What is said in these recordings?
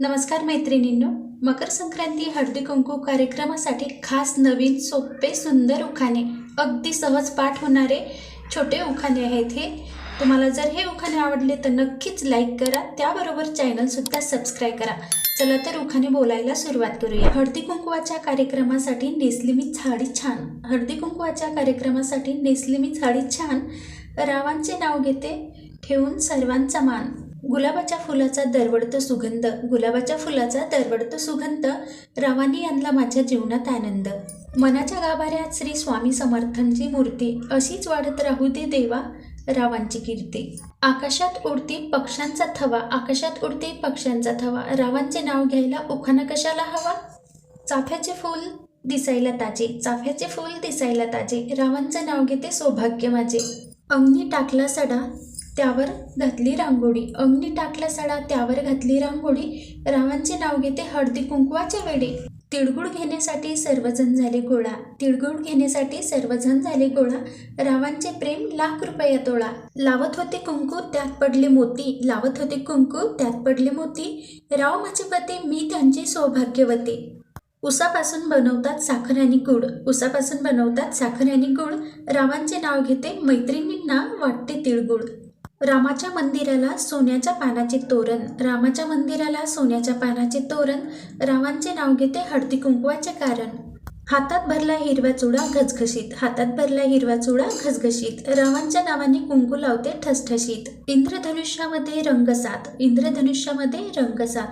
नमस्कार मैत्रिणींनो मकर संक्रांती हळदी कुंकू कार्यक्रमासाठी खास नवीन सोपे सुंदर उखाणे अगदी सहज पाठ होणारे छोटे उखाणे आहेत हे. तुम्हाला जर हे उखाणे आवडले तर नक्कीच लाईक करा त्याबरोबर चॅनलसुद्धा सबस्क्राईब करा. चला तर उखाणे बोलायला सुरुवात करूया. हळदी कुंकवाच्या कार्यक्रमासाठी नेसली मी साडी छान. हळदी कुंकवाच्या कार्यक्रमासाठी नेसली मी साडी छान. रावांचे नाव घेते ठेवून सर्वांचा मान. गुलाबाच्या फुलाचा दरवडतो सुगंध. गुलाबाच्या फुलाचा दरवडतो सुगंध रावांनी आणला माझ्या जीवनात आनंद. मनाच्या गाभाऱ्यात श्री स्वामी समर्थांची मूर्ती अशीच वाढत राहू दे देवा रावांची कीर्ती. आकाशात उडती पक्ष्यांचा थवा आकाशात उडती पक्ष्यांचा थवा रावांचे नाव घ्यायला उखाणा कशाला हवा? चाफ्याचे फूल दिसायला ताजे चाफ्याचे फूल दिसायला ताजे रावांचं नाव घेते सौभाग्य माझे. अग्नी टाकला सडा त्यावर घातली रांगोळी. अग्नी टाकला सडा त्यावर घातली रांगोळी. रावांचे नाव घेते हळदी कुंकवाच्या वेळी. तिळगुळ घेण्यासाठी सर्वजण झाले गोळा. तिळगुळ घेण्यासाठी सर्वजण झाले गोळा. रावांचे प्रेम लाख रुपया तोळा. लावत होते कुंकू त्यात पडले मोती. लावत होते कुंकू त्यात पडले मोती. राव माझे पती मी त्यांची सौभाग्यवती. उसापासून बनवतात साखर आणि गुळ. उसापासून बनवतात साखर आणि गुळ. रावांचे नाव घेते मैत्रिणींना वाटते तिळगुळ. रामाच्या मंदिराला सोन्याच्या पानाचे तोरण रामाच्या मंदिराला सोन्याच्या पानाचे तोरण रावांचे नाव घेते हळदी कुंकवाचे कारण. हातात भरला हिरवा चुडा घसघशीत हातात भरला हिरवा चुडा घसघशीत रावांच्या नावाने कुंकू लावते ठसठशीत. इंद्रधनुष्यामध्ये रंगसात इंद्रधनुष्यामध्ये रंगसात.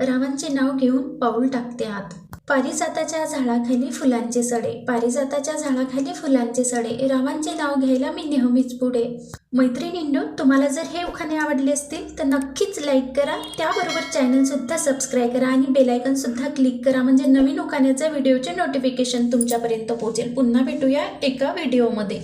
रावांचे नाव घेऊन पाऊल टाकते आत. पारिजाताच्या झाडाखाली फुलांचे सडे. पारिजाताच्या झाडाखाली फुलांचे सडे. रावांचे नाव घ्यायला मी नेहमीच पुढे. मैत्रिणींनो तुम्हाला जर हे उखाणे आवडले असतील तर नक्कीच लाईक करा. त्याबरोबर चॅनलसुद्धा सबस्क्राईब करा आणि बेलायकनसुद्धा क्लिक करा. म्हणजे नवीन उखाण्याच्या व्हिडिओचे नोटिफिकेशन तुमच्यापर्यंत पोहोचेल. पुन्हा भेटूया एका व्हिडिओमध्ये